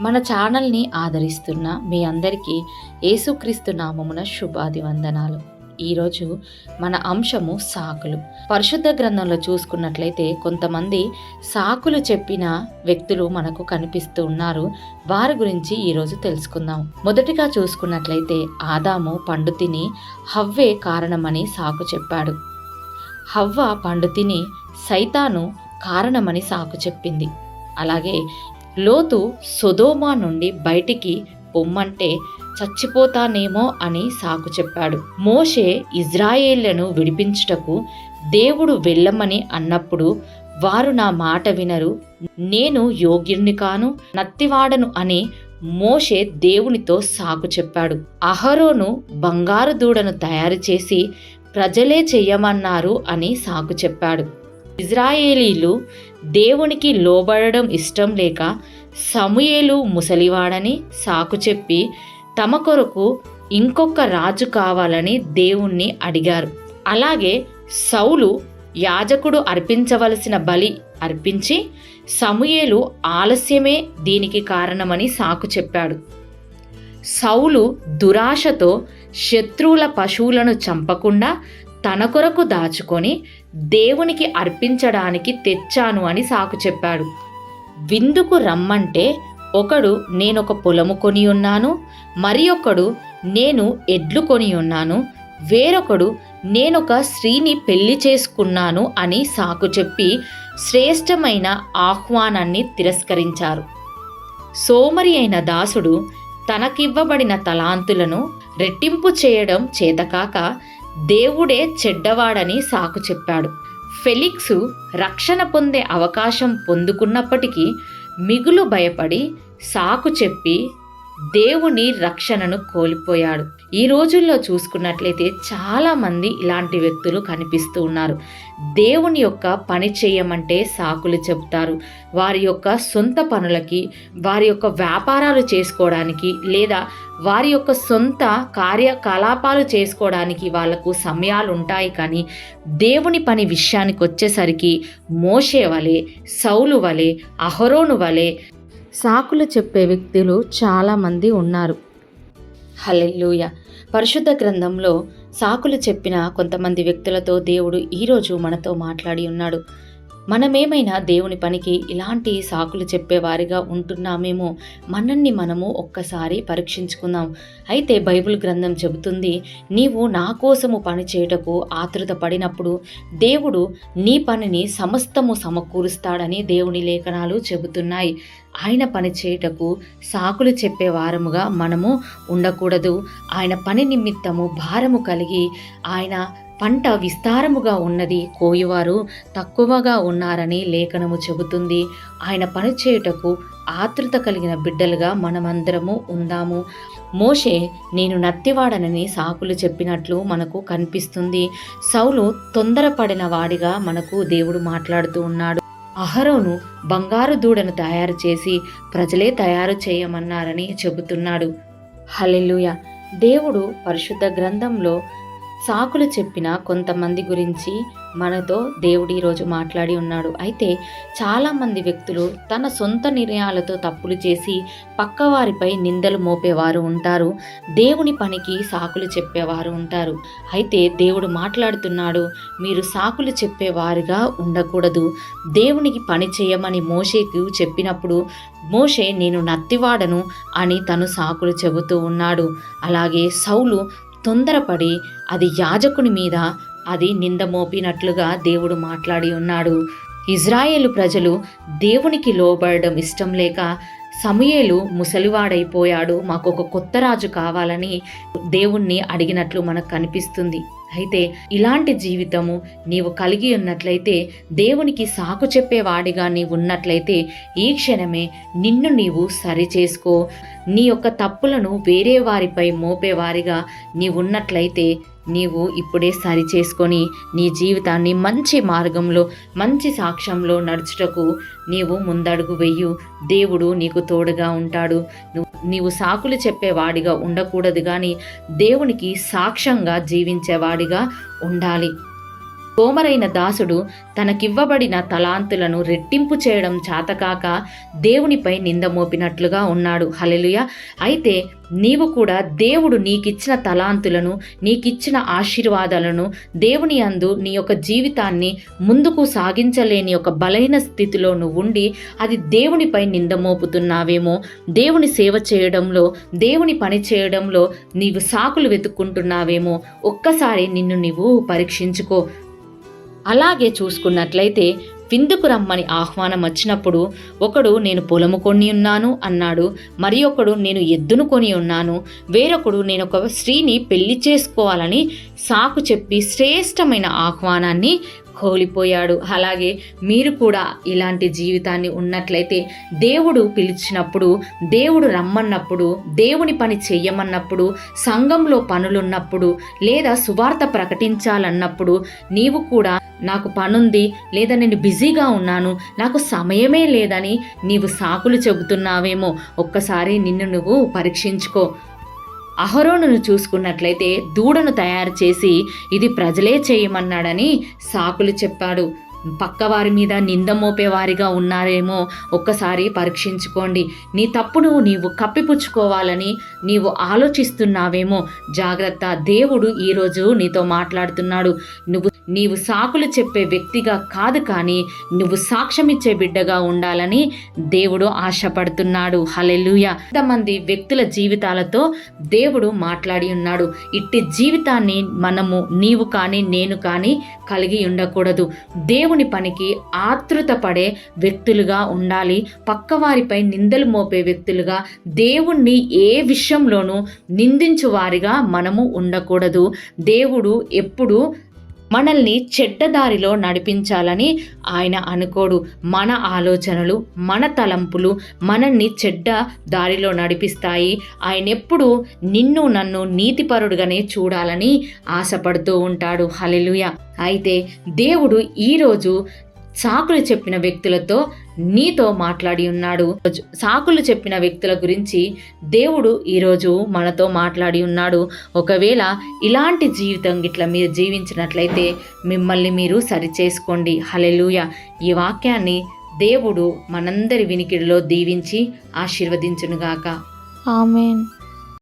మన ఛానల్ని ఆదరిస్తున్న మీ అందరికీ యేసుక్రీస్తు నామమున శుభాది వందనాలు. ఈరోజు మన అంశము సాకులు. పరిశుద్ధ గ్రంథంలో చూసుకున్నట్లయితే కొంతమంది సాకులు చెప్పిన వ్యక్తులు మనకు కనిపిస్తూ ఉన్నారు. వారి గురించి ఈరోజు తెలుసుకుందాం. మొదటిగా చూసుకున్నట్లయితే ఆదాము పండు తిని హవ్వే కారణమని సాకు చెప్పాడు. హవ్వ పండు తిని సైతాను కారణమని సాకు చెప్పింది. అలాగే లోతు సొదోమా నుండి బయటికి పొమ్మంటే చచ్చిపోతానేమో అని సాకు చెప్పాడు. మోషే ఇజ్రాయేళ్ళను విడిపించుటకు దేవుడు వెళ్ళమని అన్నప్పుడు వారు నా మాట వినరు. నేను యోగ్యుణ్ణి కాను నత్తివాడను అని మోషే దేవునితో సాకు చెప్పాడు. అహరోను బంగారు దూడను తయారు చేసి ప్రజలే చెయ్యమన్నారు అని సాకు చెప్పాడు. ఇజ్రాయేలీలు దేవునికి లోబడడం ఇష్టం లేక సమూయేలు ముసలివాడని సాకు చెప్పి తమ కొరకు ఇంకొక రాజు కావాలని దేవుణ్ణి అడిగారు. అలాగే సౌలు యాజకుడు అర్పించవలసిన బలి అర్పించి సమూయేలు ఆలస్యమే దీనికి కారణమని సాకు చెప్పాడు. సౌలు దురాశతో శత్రువుల పశువులను చంపకుండా తన కొరకు దాచుకొని దేవునికి అర్పించడానికి తెచ్చాను అని సాకు చెప్పాడు. విందుకు రమ్మంటే ఒకడు నేనొక పొలము కొని ఉన్నాను మరి ఒకడు నేను ఎడ్లు కొని ఉన్నాను వేరొకడు నేనొక స్త్రీని పెళ్ళి చేసుకున్నాను అని సాకు చెప్పి శ్రేష్టమైన ఆహ్వానాన్ని తిరస్కరించారు. సోమరి అయిన దాసుడు తనకివ్వబడిన తలాంతులను రెట్టింపు చేయడం చేతకాక దేవుడే చెడ్డవాడని సాకు చెప్పాడు. ఫెలిక్సు రక్షణ పొందే అవకాశం పొందుకున్నప్పటికీ మిగులు భయపడి సాకు చెప్పి దేవుని రక్షణను కోల్పోయాడు. ఈ రోజుల్లో చూసుకున్నట్లయితే చాలామంది ఇలాంటి వ్యక్తులు కనిపిస్తూ ఉన్నారు. దేవుని యొక్క పని చేయమంటే సాకులు చెప్తారు వారి యొక్క సొంత పనులకి వారి యొక్క వ్యాపారాలు చేసుకోవడానికి లేదా వారి యొక్క సొంత కార్యకలాపాలు చేసుకోవడానికి వాళ్ళకు సమయాలు ఉంటాయి కానీ దేవుని పని విషయానికి వచ్చేసరికి మోషే వలె సౌలు వలె అహరోను వలె సాకులు చెప్పే వ్యక్తులు చాలామంది ఉన్నారు. హలెల్లుయ! పరిశుద్ధ గ్రంథంలో సాకులు చెప్పిన కొంతమంది వ్యక్తులతో దేవుడు ఈరోజు మనతో మాట్లాడి ఉన్నాడు. మనమేమైనా దేవుని పనికి ఇలాంటి సాకులు చెప్పేవారిగా ఉంటున్నామేమో మనల్ని మనము ఒక్కసారి పరీక్షించుకుందాం. అయితే బైబిల్ గ్రంథం చెబుతుంది నీవు నా కోసము పని చేయుటకు ఆతృత పడినప్పుడు దేవుడు నీ పనిని సమస్తము సమకూరుస్తాడని దేవుని లేఖనాలు చెబుతున్నాయి. ఆయన పని చేయుటకు సాకులు చెప్పే వారముగా మనము ఉండకూడదు. ఆయన పని నిమిత్తము భారము కలిగి ఆయన పంట విస్తారముగా ఉన్నది కోయువారు తక్కువగా ఉన్నారని లేఖనము చెబుతుంది. ఆయన పని చేయుటకు ఆతృత కలిగిన బిడ్డలుగా మనమందరము ఉందాము. మోషే నేను నత్తివాడనని సాకులు చెప్పినట్లు మనకు కనిపిస్తుంది. సౌలు తొందరపడిన వాడిగా మనకు దేవుడు మాట్లాడుతూ ఉన్నాడు. అహరోను బంగారు దూడను తయారు చేసి ప్రజలే తయారు చేయమన్నారని చెబుతున్నాడు. హలెలుయ దేవుడు పరిశుద్ధ గ్రంథంలో సాకులు చెప్పిన కొంతమంది గురించి మనతో దేవుడు ఈరోజు మాట్లాడి ఉన్నాడు. అయితే చాలామంది వ్యక్తులు తన సొంత నిర్ణయాలతో తప్పులు చేసి పక్కవారిపై నిందలు మోపేవారు ఉంటారు. దేవుని పనికి సాకులు చెప్పేవారు ఉంటారు. అయితే దేవుడు మాట్లాడుతున్నాడు మీరు సాకులు చెప్పేవారుగా ఉండకూడదు. దేవునికి పని చేయమని మోషేకు చెప్పినప్పుడు మోషే నేను నత్తివాడను అని తను సాకులు చెబుతూ ఉన్నాడు. అలాగే సౌలు తొందరపడి అది యాజకుని మీద అది నింద మోపినట్లుగా దేవుడు మాట్లాడి ఉన్నాడు. ఇజ్రాయేలు ప్రజలు దేవునికి లోబడడం ఇష్టం లేక సమయేలు ముసలివాడైపోయాడు మాకు ఒక కొత్త రాజు కావాలని దేవుణ్ణి అడిగినట్లు మనకు కనిపిస్తుంది. అయితే ఇలాంటి జీవితము నీవు కలిగి ఉన్నట్లయితే దేవునికి సాకు చెప్పేవాడిగా నీవు ఉన్నట్లయితే ఈ క్షణమే నిన్ను నీవు సరి చేసుకో నీ యొక్క తప్పులను వేరే వారిపై మోపేవారిగా నీవున్నట్లయితే నీవు ఇప్పుడే సరి చేసుకొని నీ జీవితాన్ని మంచి మార్గంలో మంచి సాక్ష్యంలో నడుచుటకు నీవు ముందడుగు వెయ్యు దేవుడు నీకు తోడుగా ఉంటాడు. నువ్వు నీవు సాకులు చెప్పేవాడిగా ఉండకూడదు కానీ దేవునికి సాక్ష్యంగా జీవించేవాడిగా ఉండాలి. తోమరైన దాసుడు తనకివ్వబడిన తలాంతులను రెట్టింపు చేయడం చాతకాక దేవునిపై నింద మోపినట్లుగా ఉన్నాడు. హలెలుయ అయితే నీవు కూడా దేవుడు నీకిచ్చిన తలాంతులను నీకిచ్చిన ఆశీర్వాదాలను దేవుని అందు నీ యొక్క జీవితాన్ని ముందుకు సాగించలేని ఒక బలహీన స్థితిలో నువ్వు ఉండి అది దేవునిపై నింద మోపుతున్నావేమో దేవుని సేవ చేయడంలో దేవుని పని చేయడంలో నీవు సాకులు వెతుక్కుంటున్నావేమో ఒక్కసారి నిన్ను నీవు పరీక్షించుకో. అలాగే చూసుకున్నట్లయితే విందుకు రమ్మని ఆహ్వానం వచ్చినప్పుడు ఒకడు నేను పొలము కొని ఉన్నాను అన్నాడు మరి ఒకడు నేను ఎద్దును కొని ఉన్నాను వేరొకడు నేను ఒక స్త్రీని పెళ్ళి చేసుకోవాలని సాకు చెప్పి శ్రేష్టమైన ఆహ్వానాన్ని కోల్పోయాడు. అలాగే మీరు కూడా ఇలాంటి జీవితాన్ని ఉన్నట్లయితే దేవుడు పిలిచినప్పుడు దేవుడు రమ్మన్నప్పుడు దేవుని పని చెయ్యమన్నప్పుడు సంఘంలో పనులున్నప్పుడు లేదా సువార్త ప్రకటించాలన్నప్పుడు నీవు కూడా నాకు పనుంది లేదా నేను బిజీగా ఉన్నాను నాకు సమయమే లేదని నీవు సాకులు చెబుతున్నావేమో ఒక్కసారి నిన్ను నువ్వు పరీక్షించుకో. అహరోనును చూసుకున్నట్లయితే దూడను తయారు చేసి ఇది ప్రజలే చేయమన్నాడని సాకులు చెప్పాడు. పక్కవారి మీద నింద మోపేవారిగా ఉన్నారేమో ఒక్కసారి పరీక్షించుకోండి. నీ తప్పును నీవు కప్పిపుచ్చుకోవాలని నీవు ఆలోచిస్తున్నావేమో జాగ్రత్త. దేవుడు ఈరోజు నీతో మాట్లాడుతున్నాడు. నువ్వు నీవు సాకులు చెప్పే వ్యక్తిగా కాదు కానీ నువ్వు సాక్ష్యమిచ్చే బిడ్డగా ఉండాలని దేవుడు ఆశపడుతున్నాడు. హలెలుయ ఎంతమంది వ్యక్తుల జీవితాలతో దేవుడు మాట్లాడి ఉన్నాడు. ఇట్టి జీవితాన్ని మనము నీవు కానీ నేను కానీ కలిగి ఉండకూడదు. దేవుని పనికి ఆతృత పడే వ్యక్తులుగా ఉండాలి. పక్కవారిపై నిందలు మోపే వ్యక్తులుగా దేవుణ్ణి ఏ విషయంలోనూ నిందించు వారిగా మనము ఉండకూడదు. దేవుడు ఎప్పుడు మనల్ని చెడ్డదారిలో నడిపించాలని ఆయన అనుకోడు. మన ఆలోచనలు మన తలంపులు మనల్ని చెడ్డ దారిలో నడిపిస్తాయి. ఆయన ఎప్పుడు నిన్ను నన్ను నీతిపరుడుగానే చూడాలని ఆశపడుతూ ఉంటాడు. హలెలుయ అయితే దేవుడు ఈరోజు సాకులు చెప్పిన వ్యక్తులతో నీతో మాట్లాడి ఉన్నాడు. సాకులు చెప్పిన వ్యక్తుల గురించి దేవుడు ఈరోజు మనతో మాట్లాడి ఉన్నాడు. ఒకవేళ ఇలాంటి జీవితం గిట్ల మీరు జీవించినట్లయితే మిమ్మల్ని మీరు సరిచేసుకోండి. హలెలుయ ఈ వాక్యాన్ని దేవుడు మనందరి వినికిడిలో దీవించి ఆశీర్వదించునుగాక. ఆమెన్.